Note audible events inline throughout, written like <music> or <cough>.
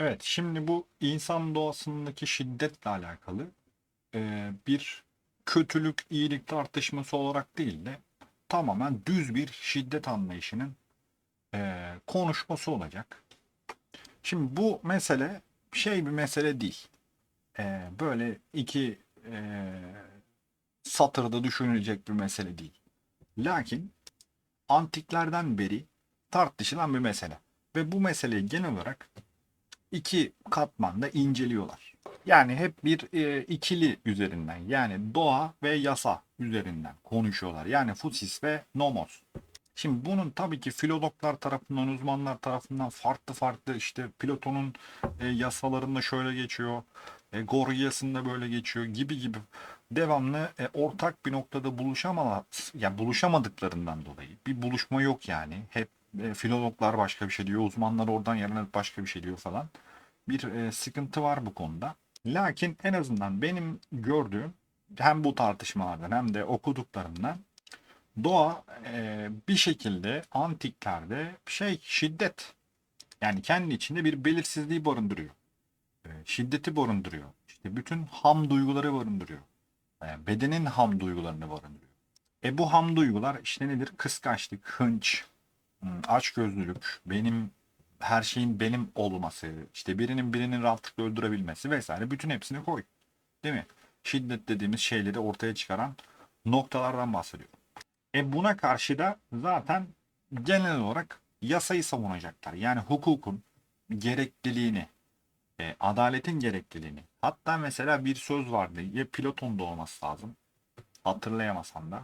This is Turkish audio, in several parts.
Evet, şimdi bu insan doğasındaki şiddetle alakalı e, bir kötülük, iyilik tartışması olarak değil de tamamen düz bir şiddet anlayışının e, konuşması olacak. Şimdi bu mesele şey bir mesele değil. E, böyle iki e, satırda düşünülecek bir mesele değil. Lakin antiklerden beri tartışılan bir mesele. Ve bu meseleyi genel olarak iki katmanda inceliyorlar. Yani hep bir e, ikili üzerinden yani doğa ve yasa üzerinden konuşuyorlar. Yani fusis ve nomos. Şimdi bunun tabii ki filologlar tarafından, uzmanlar tarafından farklı farklı işte Platon'un e, yasalarında şöyle geçiyor, e, Gorgias'ında böyle geçiyor gibi gibi devamlı e, ortak bir noktada buluşamama, yani buluşamadıklarından dolayı bir buluşma yok yani. Hep e, filologlar başka bir şey diyor, uzmanlar oradan yerine başka bir şey diyor falan. Bir e, sıkıntı var bu konuda. Lakin en azından benim gördüğüm hem bu tartışmalardan hem de okuduklarımdan doğa e, bir şekilde antiklerde şey şiddet yani kendi içinde bir belirsizliği barındırıyor. E, şiddeti barındırıyor. İşte bütün ham duyguları barındırıyor. E, bedenin ham duygularını barındırıyor. E bu ham duygular işte nedir? Kıskançlık, hınç, açgözlülük, benim her şeyin benim olması, işte birinin birinin rahatlıkla öldürebilmesi vesaire bütün hepsini koy. Değil mi? Şiddet dediğimiz şeyleri ortaya çıkaran noktalardan bahsediyor. E buna karşı da zaten genel olarak yasayı savunacaklar. Yani hukukun gerekliliğini, e, adaletin gerekliliğini. Hatta mesela bir söz vardı. Ya Platon'da olması lazım. Hatırlayamasam da.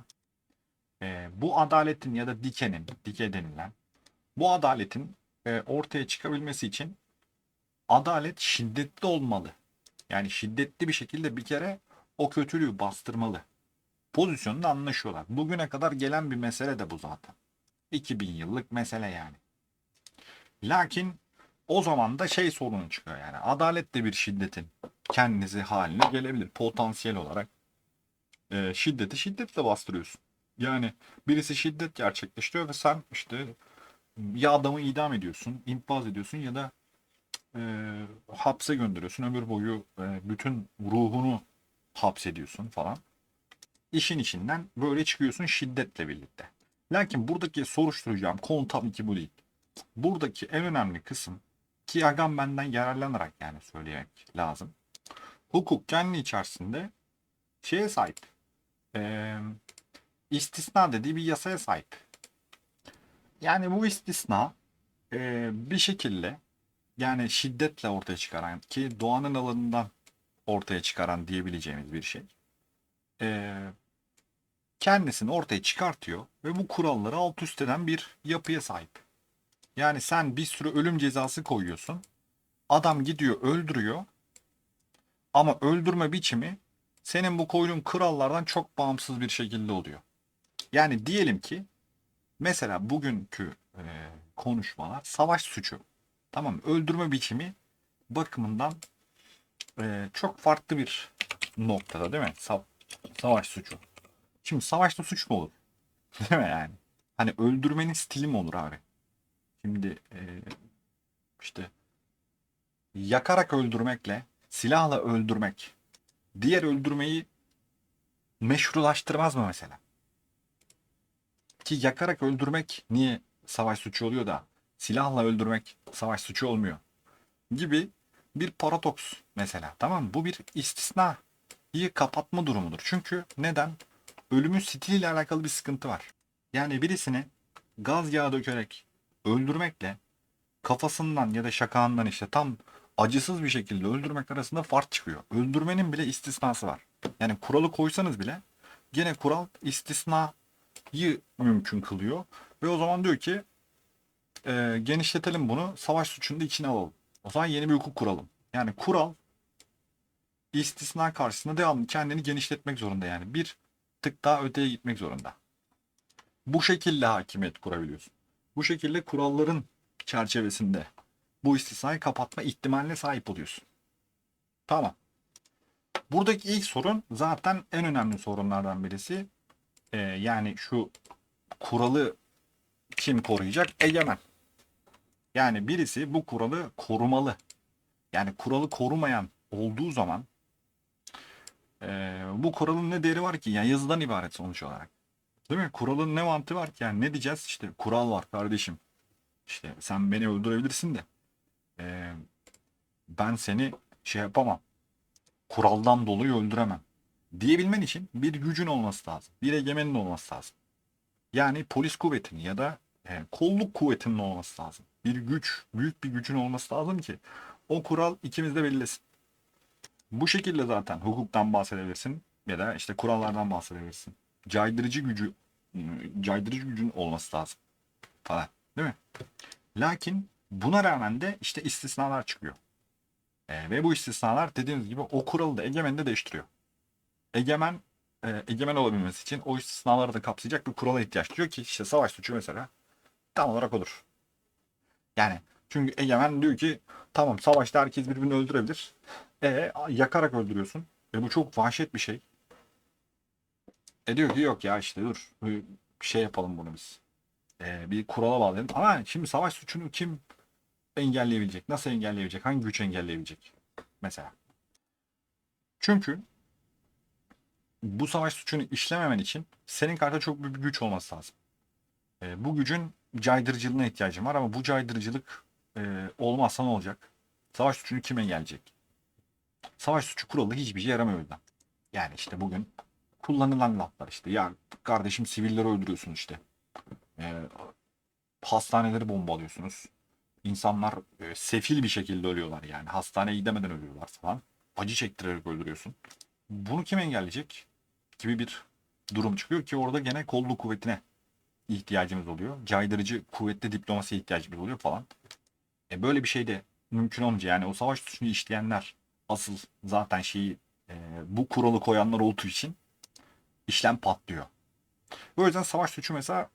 E, bu adaletin ya da dikenin, dike denilen bu adaletin e, ortaya çıkabilmesi için adalet şiddetli olmalı. Yani şiddetli bir şekilde bir kere o kötülüğü bastırmalı. Pozisyonunda anlaşıyorlar. Bugüne kadar gelen bir mesele de bu zaten. 2000 yıllık mesele yani. Lakin o zaman da şey sorunu çıkıyor yani. Adalet de bir şiddetin kendinizi haline gelebilir. Potansiyel olarak e, şiddeti şiddetle bastırıyorsun. Yani birisi şiddet gerçekleştiriyor ve sen işte ya adamı idam ediyorsun, infaz ediyorsun ya da e, hapse gönderiyorsun. Ömür boyu e, bütün ruhunu hapsediyorsun falan. İşin içinden böyle çıkıyorsun şiddetle birlikte. Lakin buradaki soruşturacağım konu tabii ki bu değil. Buradaki en önemli kısım ki Agamben'den yararlanarak yani söylemek lazım. Hukuk kendi içerisinde şeye sahip. E, istisna dediği bir yasaya sahip. Yani bu istisna e, bir şekilde yani şiddetle ortaya çıkaran ki doğanın alanından ortaya çıkaran diyebileceğimiz bir şey. E, kendisini ortaya çıkartıyor ve bu kuralları alt üst eden bir yapıya sahip. Yani sen bir sürü ölüm cezası koyuyorsun. Adam gidiyor öldürüyor. Ama öldürme biçimi senin bu koyduğun kurallardan çok bağımsız bir şekilde oluyor. Yani diyelim ki Mesela bugünkü e, konuşmalar savaş suçu. Tamam? Öldürme biçimi bakımından e, çok farklı bir noktada değil mi? Sa- savaş suçu. Şimdi savaşta suç mu olur? <laughs> değil mi yani? Hani öldürmenin stili mi olur abi? Şimdi e, işte yakarak öldürmekle silahla öldürmek diğer öldürmeyi meşrulaştırmaz mı mesela? Ki yakarak öldürmek niye savaş suçu oluyor da silahla öldürmek savaş suçu olmuyor gibi bir paradoks mesela. Tamam mı? Bu bir istisna iyi kapatma durumudur. Çünkü neden? Ölümün stiliyle alakalı bir sıkıntı var. Yani birisini gaz yağı dökerek öldürmekle kafasından ya da şakağından işte tam acısız bir şekilde öldürmek arasında fark çıkıyor. Öldürmenin bile istisnası var. Yani kuralı koysanız bile gene kural istisna mümkün kılıyor. Ve o zaman diyor ki e, genişletelim bunu savaş suçunu da içine alalım. O zaman yeni bir hukuk kuralım. Yani kural istisna karşısında devamlı kendini genişletmek zorunda yani. Bir tık daha öteye gitmek zorunda. Bu şekilde hakimiyet kurabiliyorsun. Bu şekilde kuralların çerçevesinde bu istisnayı kapatma ihtimaline sahip oluyorsun. Tamam. Buradaki ilk sorun zaten en önemli sorunlardan birisi e, yani şu kuralı kim koruyacak? Egemen. Yani birisi bu kuralı korumalı. Yani kuralı korumayan olduğu zaman eee, bu kuralın ne değeri var ki? Yani yazıdan ibaret sonuç olarak. Değil mi? Kuralın ne mantığı var ki? Yani ne diyeceğiz? İşte kural var kardeşim. İşte sen beni öldürebilirsin de eee, ben seni şey yapamam. Kuraldan dolayı öldüremem. Diyebilmen için bir gücün olması lazım. Bir egemenin olması lazım. Yani polis kuvvetinin ya da e, kolluk kuvvetinin olması lazım. Bir güç, büyük bir gücün olması lazım ki o kural ikimiz de belirlesin. Bu şekilde zaten hukuktan bahsedebilirsin ya da işte kurallardan bahsedebilirsin. Caydırıcı gücü, caydırıcı gücün olması lazım falan. Değil mi? Lakin buna rağmen de işte istisnalar çıkıyor. E, ve bu istisnalar dediğiniz gibi o kuralı da egemen de değiştiriyor. Egemen e, egemen olabilmesi için o istisnaları da kapsayacak bir kurala ihtiyaç duyuyor ki işte savaş suçu mesela tam olarak odur. Yani çünkü egemen diyor ki tamam savaşta herkes birbirini öldürebilir. E yakarak öldürüyorsun. Ve bu çok vahşet bir şey. E diyor ki yok ya işte dur bir şey yapalım bunu biz. E, bir kurala bağlayalım. Ama şimdi savaş suçunu kim engelleyebilecek? Nasıl engelleyebilecek? Hangi güç engelleyebilecek? Mesela. Çünkü bu savaş suçunu işlememen için senin karşında çok büyük bir güç olması lazım. E, bu gücün caydırıcılığına ihtiyacın var ama bu caydırıcılık e, olmazsa ne olacak? Savaş suçunu kim engelleyecek? Savaş suçu kuralı hiçbir şey yaramıyor yüzden. Yani işte bugün kullanılan laflar işte. Ya kardeşim sivilleri öldürüyorsun işte. E, hastaneleri bombalıyorsunuz. İnsanlar e, sefil bir şekilde ölüyorlar yani. Hastaneye gidemeden ölüyorlar falan. Acı çektirerek öldürüyorsun. Bunu kim engelleyecek? Gibi bir durum çıkıyor ki orada gene kolluk kuvvetine ihtiyacımız oluyor. Caydırıcı kuvvetli diplomasiye ihtiyacımız oluyor falan. E böyle bir şey de mümkün olunca yani o savaş suçunu işleyenler asıl zaten şeyi e, bu kuralı koyanlar olduğu için işlem patlıyor. Bu yüzden savaş suçu mesela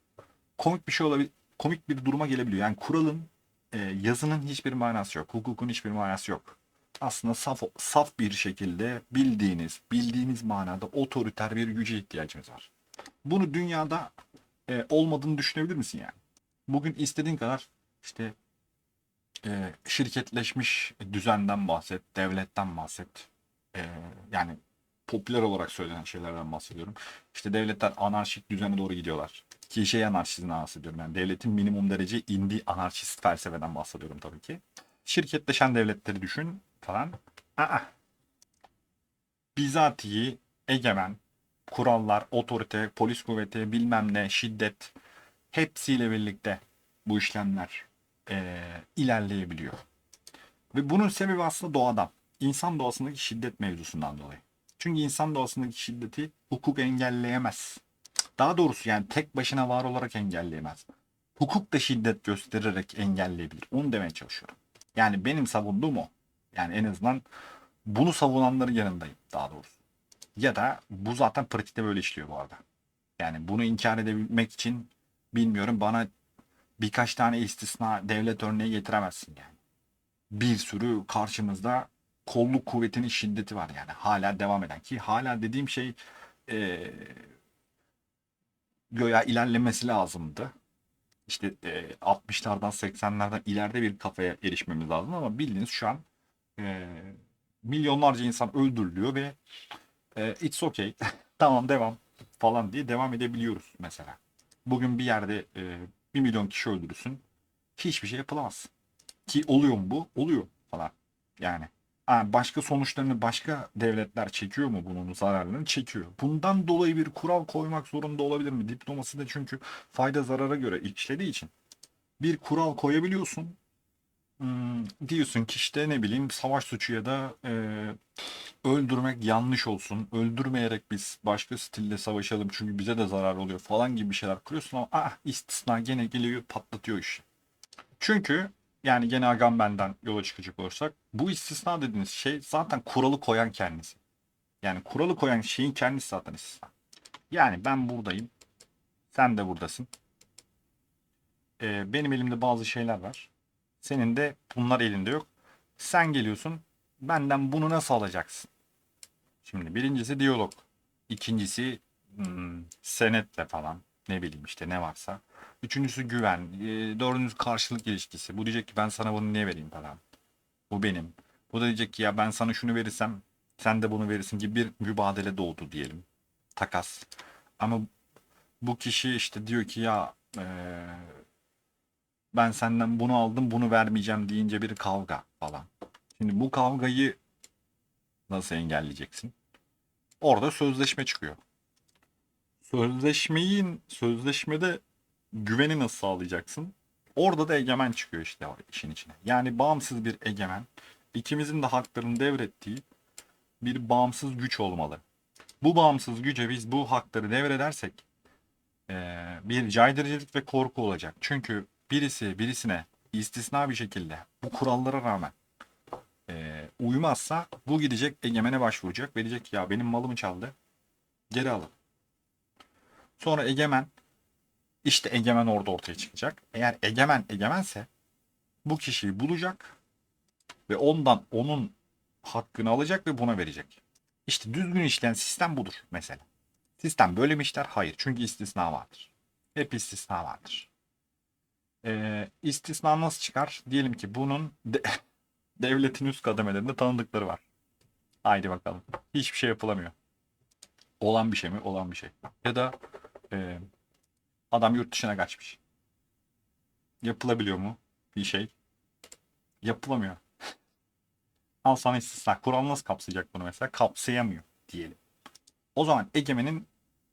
komik bir şey olabilir. Komik bir duruma gelebiliyor. Yani kuralın e, yazının hiçbir manası yok. Hukukun hiçbir manası yok. Aslında saf, saf bir şekilde bildiğiniz, bildiğiniz manada otoriter bir güce ihtiyacımız var. Bunu dünyada e, olmadığını düşünebilir misin yani? Bugün istediğin kadar işte e, şirketleşmiş düzenden bahset, devletten bahset. E, yani popüler olarak söylenen şeylerden bahsediyorum. İşte devletler anarşik düzene doğru gidiyorlar. Ki şey anarşizmden bahsediyorum. Yani devletin minimum derece indiği anarşist felsefeden bahsediyorum tabii ki. Şirketleşen devletleri düşün falan. Aa. Bizatihi egemen, kurallar, otorite, polis kuvveti, bilmem ne, şiddet hepsiyle birlikte bu işlemler eee, ilerleyebiliyor. Ve bunun sebebi aslında doğadan. İnsan doğasındaki şiddet mevzusundan dolayı. Çünkü insan doğasındaki şiddeti hukuk engelleyemez. Daha doğrusu yani tek başına var olarak engelleyemez. Hukuk da şiddet göstererek engelleyebilir. Onu demeye çalışıyorum. Yani benim savunduğum o. Yani en azından bunu savunanların yanındayım daha doğrusu. Ya da bu zaten pratikte böyle işliyor bu arada. Yani bunu inkar edebilmek için bilmiyorum bana birkaç tane istisna devlet örneği getiremezsin yani. Bir sürü karşımızda kolluk kuvvetinin şiddeti var yani hala devam eden ki hala dediğim şey eee göya ilerlemesi lazımdı. İşte e, 60'lardan 80'lerden ileride bir kafaya erişmemiz lazım ama bildiğiniz şu an e, milyonlarca insan öldürülüyor ve e, it's okay <laughs> tamam devam falan diye devam edebiliyoruz mesela. Bugün bir yerde e, 1 milyon kişi öldürürsün hiçbir şey yapılamaz. Ki oluyor mu bu? Oluyor falan. Yani başka sonuçlarını başka devletler çekiyor mu bunun zararlarını? Çekiyor. Bundan dolayı bir kural koymak zorunda olabilir mi? Diplomasi de çünkü fayda zarara göre işlediği için bir kural koyabiliyorsun. Hmm, diyorsun ki işte ne bileyim savaş suçu ya da e, öldürmek yanlış olsun. Öldürmeyerek biz başka stilde savaşalım çünkü bize de zarar oluyor falan gibi şeyler kuruyorsun ama ah istisna gene geliyor patlatıyor işi. Çünkü yani gene Agamben'den yola çıkacak olursak bu istisna dediğiniz şey zaten kuralı koyan kendisi. Yani kuralı koyan şeyin kendisi zaten istisna. Yani ben buradayım. Sen de buradasın. Ee, benim elimde bazı şeyler var. Senin de bunlar elinde yok. Sen geliyorsun. Benden bunu nasıl alacaksın? Şimdi birincisi diyalog. İkincisi hmm, senetle falan. Ne bileyim işte ne varsa. Üçüncüsü güven. E, dördüncüsü karşılık ilişkisi. Bu diyecek ki ben sana bunu niye vereyim falan. Bu benim. Bu da diyecek ki ya ben sana şunu verirsem sen de bunu verirsin gibi bir mübadele doğdu diyelim. Takas. Ama bu kişi işte diyor ki ya eee, ben senden bunu aldım bunu vermeyeceğim deyince bir kavga falan. Şimdi bu kavgayı nasıl engelleyeceksin? Orada sözleşme çıkıyor. Sözleşmeyin sözleşmede güveni nasıl sağlayacaksın? Orada da egemen çıkıyor işte işin içine. Yani bağımsız bir egemen, ikimizin de haklarını devrettiği bir bağımsız güç olmalı. Bu bağımsız güce biz bu hakları devredersek bir caydırıcılık ve korku olacak. Çünkü birisi birisine istisna bir şekilde bu kurallara rağmen eee, uymazsa bu gidecek egemene başvuracak ve diyecek ya benim malımı çaldı geri alın. Sonra egemen işte egemen orada ortaya çıkacak. Eğer egemen egemense bu kişiyi bulacak ve ondan onun hakkını alacak ve buna verecek. İşte düzgün işleyen sistem budur mesela. Sistem böyle mi işler? Hayır. Çünkü istisna vardır. Hep istisna vardır. Ee, istisna nasıl çıkar? Diyelim ki bunun de- <laughs> devletin üst kademelerinde tanıdıkları var. Haydi bakalım. Hiçbir şey yapılamıyor. Olan bir şey mi? Olan bir şey. Ya da e, adam yurt dışına kaçmış. Yapılabiliyor mu bir şey? Yapılamıyor. <laughs> Al sana istisna. Kural nasıl kapsayacak bunu mesela? Kapsayamıyor diyelim. O zaman egemenin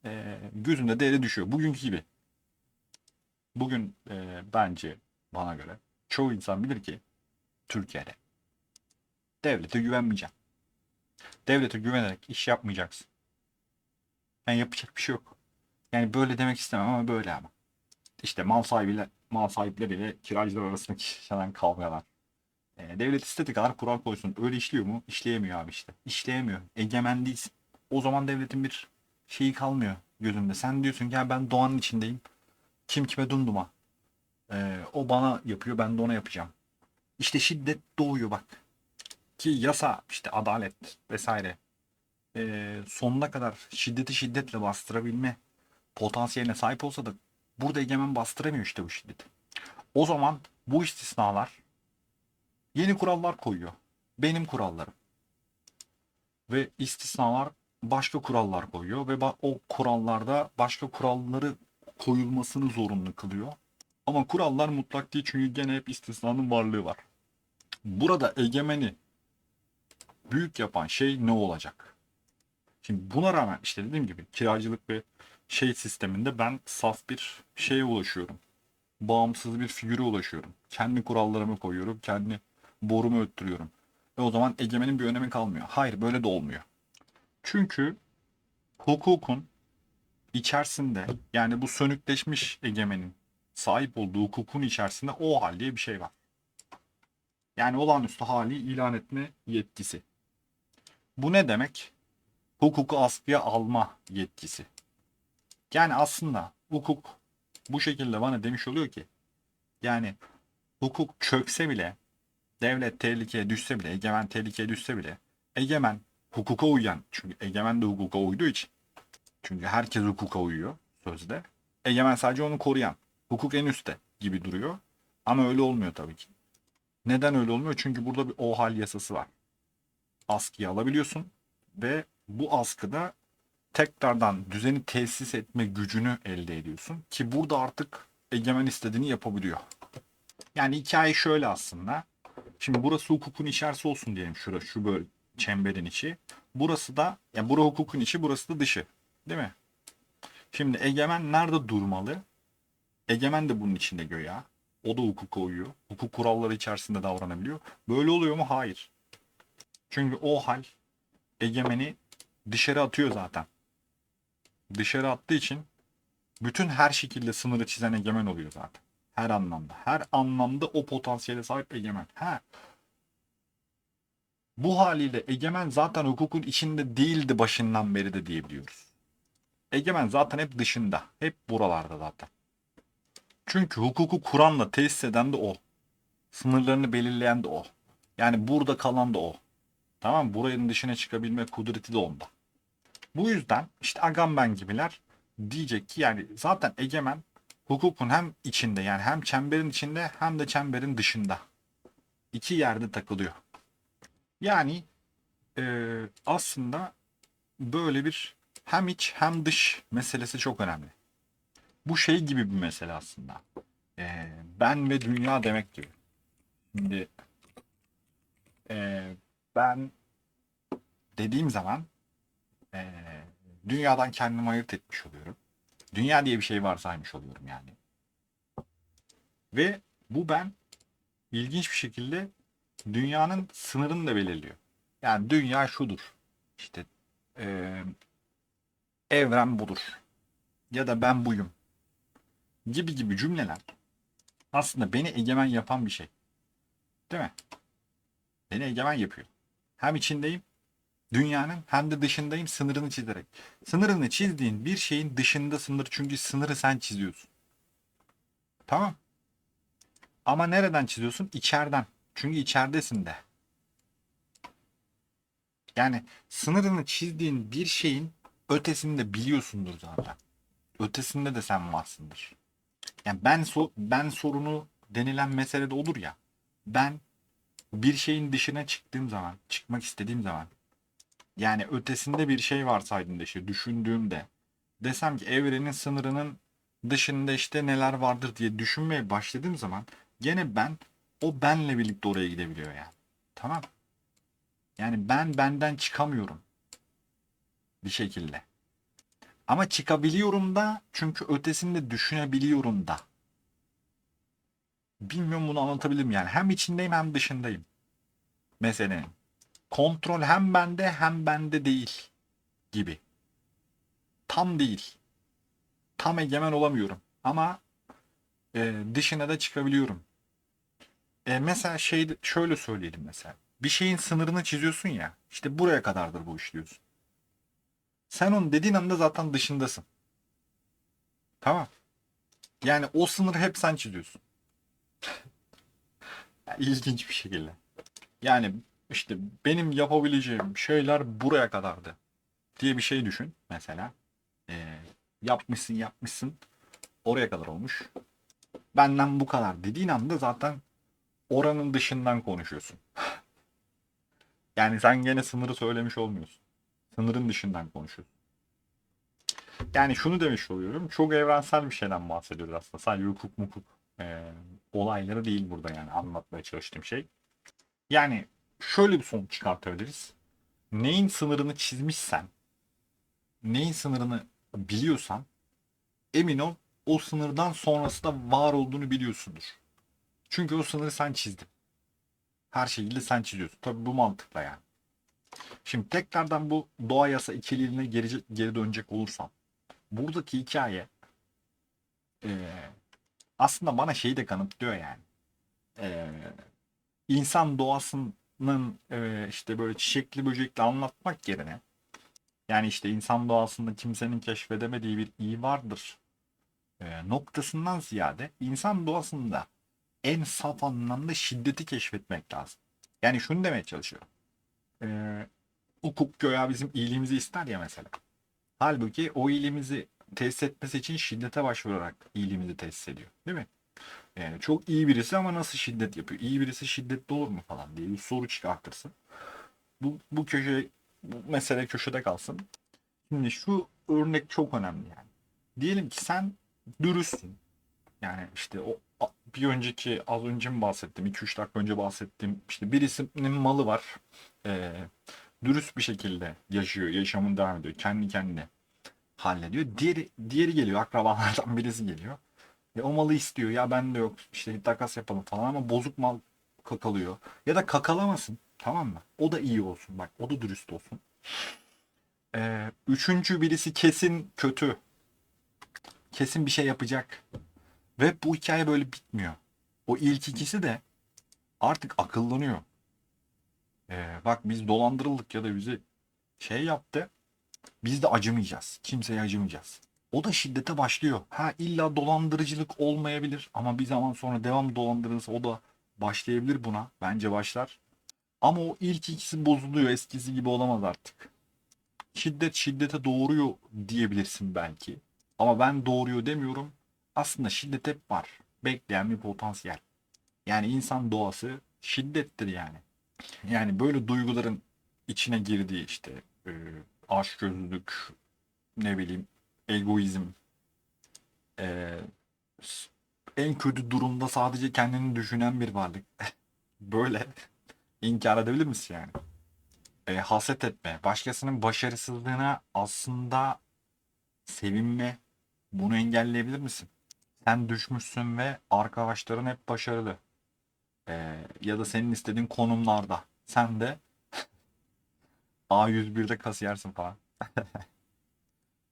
e, gözünde değeri düşüyor. Bugünkü gibi. Bugün e, bence bana göre çoğu insan bilir ki Türkiye'de devlete güvenmeyeceksin. Devlete güvenerek iş yapmayacaksın. Yani yapacak bir şey yok. Yani böyle demek istemem ama böyle ama. İşte mal sahibiyle mal sahipleriyle kiracılar arasındaki yaşanan kavgalar. E, devlet istediği kadar kural koysun. Öyle işliyor mu? İşleyemiyor abi işte. İşleyemiyor. Egemen değilsin. O zaman devletin bir şeyi kalmıyor gözünde. Sen diyorsun ki ben doğanın içindeyim. Kim kime dunduma. E, o bana yapıyor ben de ona yapacağım. İşte şiddet doğuyor bak. Ki yasa işte adalet vesaire. E, sonuna kadar şiddeti şiddetle bastırabilme potansiyeline sahip olsa da burada egemen bastıramıyor işte bu şiddeti. O zaman bu istisnalar yeni kurallar koyuyor. Benim kurallarım. Ve istisnalar başka kurallar koyuyor ve o kurallarda başka kuralları koyulmasını zorunlu kılıyor. Ama kurallar mutlak değil çünkü gene hep istisnanın varlığı var. Burada egemeni büyük yapan şey ne olacak? Şimdi buna rağmen işte dediğim gibi kiracılık ve şey sisteminde ben saf bir şeye ulaşıyorum. Bağımsız bir figüre ulaşıyorum. Kendi kurallarımı koyuyorum. Kendi borumu öttürüyorum. Ve o zaman egemenin bir önemi kalmıyor. Hayır böyle de olmuyor. Çünkü hukukun içerisinde yani bu sönükleşmiş egemenin sahip olduğu hukukun içerisinde o hal diye bir şey var. Yani olağanüstü hali ilan etme yetkisi. Bu ne demek? Hukuku askıya alma yetkisi. Yani aslında hukuk bu şekilde bana demiş oluyor ki yani hukuk çökse bile devlet tehlikeye düşse bile egemen tehlikeye düşse bile egemen hukuka uyan çünkü egemen de hukuka uyduğu için çünkü herkes hukuka uyuyor sözde egemen sadece onu koruyan hukuk en üstte gibi duruyor ama öyle olmuyor tabii ki. Neden öyle olmuyor? Çünkü burada bir OHAL yasası var. Askıya alabiliyorsun ve bu askıda tekrardan düzeni tesis etme gücünü elde ediyorsun. Ki burada artık egemen istediğini yapabiliyor. Yani hikaye şöyle aslında. Şimdi burası hukukun içerisi olsun diyelim. Şura, şu böyle çemberin içi. Burası da, yani bura hukukun içi, burası da dışı. Değil mi? Şimdi egemen nerede durmalı? Egemen de bunun içinde göya. O da hukuka uyuyor. Hukuk kuralları içerisinde davranabiliyor. Böyle oluyor mu? Hayır. Çünkü o hal egemeni dışarı atıyor zaten. Dışarı attığı için bütün her şekilde sınırı çizen egemen oluyor zaten. Her anlamda. Her anlamda o potansiyele sahip egemen. Ha. Bu haliyle egemen zaten hukukun içinde değildi başından beri de diyebiliyoruz. Egemen zaten hep dışında. Hep buralarda zaten. Çünkü hukuku kuranla tesis eden de o. Sınırlarını belirleyen de o. Yani burada kalan da o. Tamam mı? Buranın dışına çıkabilme kudreti de onda. Bu yüzden işte Agamben gibiler diyecek ki yani zaten egemen hukukun hem içinde yani hem çemberin içinde hem de çemberin dışında. İki yerde takılıyor. Yani e, aslında böyle bir hem iç hem dış meselesi çok önemli. Bu şey gibi bir mesele aslında. E, ben ve dünya demek gibi. Şimdi e, ben dediğim zaman e, dünyadan kendimi ayırt etmiş oluyorum. Dünya diye bir şey varsaymış oluyorum yani. Ve bu ben ilginç bir şekilde dünyanın sınırını da belirliyor. Yani dünya şudur. İşte eee, evren budur. Ya da ben buyum. Gibi gibi cümleler aslında beni egemen yapan bir şey. Değil mi? Beni egemen yapıyor. Hem içindeyim dünyanın hem de dışındayım sınırını çizerek. Sınırını çizdiğin bir şeyin dışında sınır çünkü sınırı sen çiziyorsun. Tamam. Ama nereden çiziyorsun? İçeriden. Çünkü içeridesin de. Yani sınırını çizdiğin bir şeyin ötesini de biliyorsundur zaten. Ötesinde de sen varsındır. Yani ben so ben sorunu denilen mesele de olur ya. Ben bir şeyin dışına çıktığım zaman, çıkmak istediğim zaman yani ötesinde bir şey varsaydığında işte düşündüğümde desem ki evrenin sınırının dışında işte neler vardır diye düşünmeye başladığım zaman gene ben o benle birlikte oraya gidebiliyor yani. Tamam. Yani ben benden çıkamıyorum bir şekilde. Ama çıkabiliyorum da çünkü ötesinde düşünebiliyorum da. Bilmiyorum bunu anlatabilirim yani. Hem içindeyim hem dışındayım. Meselenin. Kontrol hem bende hem bende değil gibi. Tam değil. Tam egemen olamıyorum. Ama e, dışına da çıkabiliyorum. E, mesela şey şöyle söyleyelim mesela. Bir şeyin sınırını çiziyorsun ya. İşte buraya kadardır bu iş diyorsun. Sen onun dediğin anda zaten dışındasın. Tamam. Yani o sınırı hep sen çiziyorsun. <laughs> İlginç bir şekilde. Yani işte benim yapabileceğim şeyler buraya kadardı diye bir şey düşün mesela. Ee, yapmışsın yapmışsın oraya kadar olmuş. Benden bu kadar dediğin anda zaten oranın dışından konuşuyorsun. <laughs> yani sen gene sınırı söylemiş olmuyorsun. Sınırın dışından konuşuyorsun. Yani şunu demiş oluyorum. Çok evrensel bir şeyden bahsediyoruz aslında. Sadece hukuk mukuk e, olayları değil burada yani anlatmaya çalıştığım şey. Yani şöyle bir sonuç çıkartabiliriz. Neyin sınırını çizmişsen, neyin sınırını biliyorsan emin ol o sınırdan sonrası da var olduğunu biliyorsundur. Çünkü o sınırı sen çizdin. Her şekilde sen çiziyorsun. Tabii bu mantıkla yani. Şimdi tekrardan bu doğa yasa ikiliğine geri, geri dönecek olursam. Buradaki hikaye e, aslında bana şeyi de kanıtlıyor yani. E, insan doğasının e, işte böyle çiçekli böcekli anlatmak yerine yani işte insan doğasında kimsenin keşfedemediği bir iyi vardır e, noktasından ziyade insan doğasında en saf anlamda şiddeti keşfetmek lazım. Yani şunu demeye çalışıyorum. E, hukuk göya bizim iyiliğimizi ister ya mesela. Halbuki o iyiliğimizi tesis etmesi için şiddete başvurarak iyiliğimizi tesis ediyor. Değil mi? Yani çok iyi birisi ama nasıl şiddet yapıyor? İyi birisi şiddetli olur mu falan diye bir soru çıkartırsın. Bu, bu köşe bu mesele köşede kalsın. Şimdi şu örnek çok önemli yani. Diyelim ki sen dürüstsün. Yani işte o bir önceki az önce mi bahsettim? 2-3 dakika önce bahsettiğim işte birisinin malı var. Ee, dürüst bir şekilde yaşıyor. Yaşamını devam ediyor. Kendi kendine hallediyor. Diğeri, diğeri geliyor. Akrabalardan birisi geliyor. E, o malı istiyor. Ya ben de yok. İşte takas yapalım falan ama bozuk mal kakalıyor. Ya da kakalamasın. Tamam mı? O da iyi olsun. Bak o da dürüst olsun. Ee, üçüncü birisi kesin kötü. Kesin bir şey yapacak. Ve bu hikaye böyle bitmiyor. O ilk ikisi de artık akıllanıyor. Ee, bak biz dolandırıldık ya da bizi şey yaptı. Biz de acımayacağız. Kimseye acımayacağız. O da şiddete başlıyor. Ha illa dolandırıcılık olmayabilir ama bir zaman sonra devam dolandırılırsa o da başlayabilir buna. Bence başlar. Ama o ilk ikisi bozuluyor. Eskisi gibi olamaz artık. Şiddet şiddete doğuruyor diyebilirsin belki. Ama ben doğuruyor demiyorum. Aslında şiddet hep var. Bekleyen bir potansiyel. Yani insan doğası şiddettir yani. Yani böyle duyguların içine girdiği işte e, aşkgözlülük, ne bileyim egoizm, e, en kötü durumda sadece kendini düşünen bir varlık. <laughs> Böyle inkar edebilir misin yani? E, haset etme, başkasının başarısızlığına aslında sevinme, bunu engelleyebilir misin? Sen düşmüşsün ve arkadaşların hep başarılı. E, ya da senin istediğin konumlarda. Sen de A101'de kasiyersin falan. <laughs>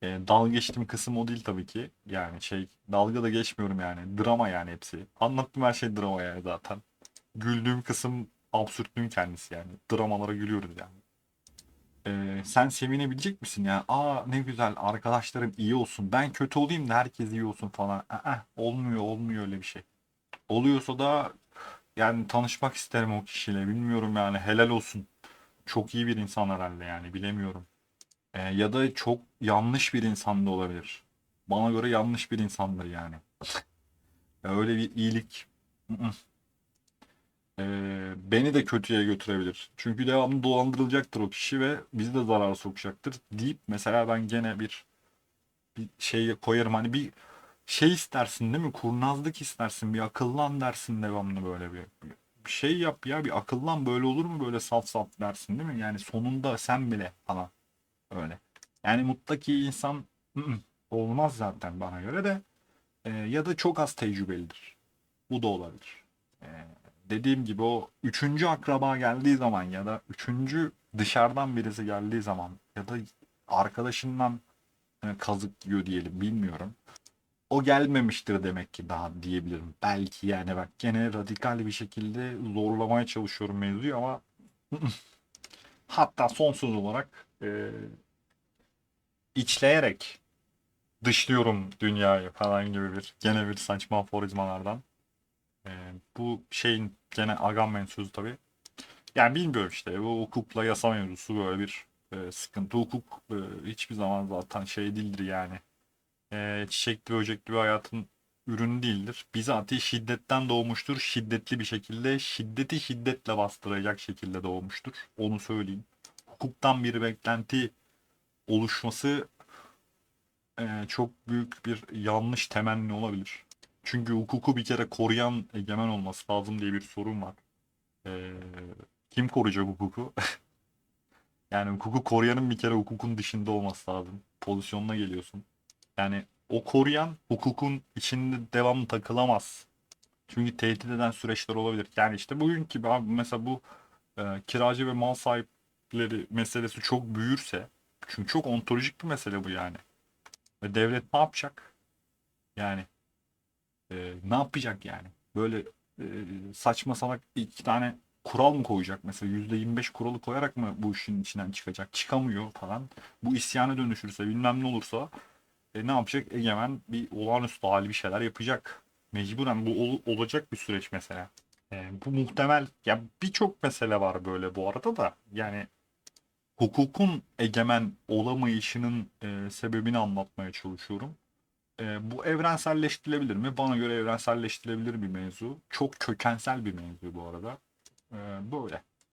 E, dalga geçtiğim kısım o değil tabii ki. Yani şey dalga da geçmiyorum yani. Drama yani hepsi. Anlattığım her şey drama yani zaten. Güldüğüm kısım absürtlüğün kendisi yani. Dramalara gülüyoruz yani. E, sen sevinebilecek misin ya? Aa ne güzel arkadaşlarım iyi olsun. Ben kötü olayım da herkes iyi olsun falan. Aa, olmuyor olmuyor öyle bir şey. Oluyorsa da yani tanışmak isterim o kişiyle. Bilmiyorum yani helal olsun. Çok iyi bir insan herhalde yani bilemiyorum. Ee, ya da çok yanlış bir insan da olabilir. Bana göre yanlış bir insandır yani. Ya öyle bir iyilik. Ee, beni de kötüye götürebilir. Çünkü devamlı dolandırılacaktır o kişi ve bizi de zarara sokacaktır deyip mesela ben gene bir bir şey koyarım hani bir şey istersin değil mi? Kurnazlık istersin. Bir akıllan dersin devamlı böyle bir. Bir şey yap ya bir akıllan böyle olur mu böyle saf saf dersin değil mi? Yani sonunda sen bile falan öyle. Yani mutlaki insan ı-ı, olmaz zaten bana göre de Ee, ya da çok az tecrübelidir. Bu da olabilir. Ee, dediğim gibi o üçüncü akraba geldiği zaman ya da üçüncü dışarıdan birisi geldiği zaman ya da arkadaşından e, kazık yiyor diyelim bilmiyorum. O gelmemiştir demek ki daha diyebilirim. Belki yani bak gene radikal bir şekilde zorlamaya çalışıyorum mevzuyu ama <laughs> hatta sonsuz olarak e, içleyerek dışlıyorum dünyayı falan gibi bir gene bir saçma aforizmalardan. E, bu şeyin gene Agamben sözü tabii. Yani bilmiyorum işte bu hukukla yasa mevzusu böyle bir e, sıkıntı. Hukuk e, hiçbir zaman zaten şey değildir yani. E, çiçekli böcekli bir hayatın ürünü değildir. Bizatihi şiddetten doğmuştur. Şiddetli bir şekilde, şiddeti şiddetle bastıracak şekilde doğmuştur. Onu söyleyeyim. Hukuktan bir beklenti oluşması e, çok büyük bir yanlış temenni olabilir. Çünkü hukuku bir kere koruyan egemen olması lazım diye bir sorun var. E, kim koruyacak hukuku? <laughs> Yani hukuku koruyanın bir kere hukukun dışında olması lazım. Pozisyonuna geliyorsun. Yani o koruyan hukukun içinde devamlı takılamaz. Çünkü tehdit eden süreçler olabilir. Yani işte bugünkü abi mesela bu e, kiracı ve mal sahipleri meselesi çok büyürse çünkü çok ontolojik bir mesele bu yani. Ve devlet ne yapacak? Yani e, ne yapacak yani? Böyle e, saçma salak iki tane kural mı koyacak? Mesela %25 kuralı koyarak mı bu işin içinden çıkacak? Çıkamıyor falan. Bu isyana dönüşürse bilmem ne olursa e, ne yapacak? Egemen bir olağanüstü hali bir şeyler yapacak. Mecburen bu ol- olacak bir süreç mesela. E, bu muhtemel ya birçok mesele var böyle bu arada da yani hukukun egemen olamayışının e, sebebini anlatmaya çalışıyorum. E, bu evrenselleştirilebilir mi? Bana göre evrenselleştirilebilir bir mevzu. Çok kökensel bir mevzu bu arada. E, böyle.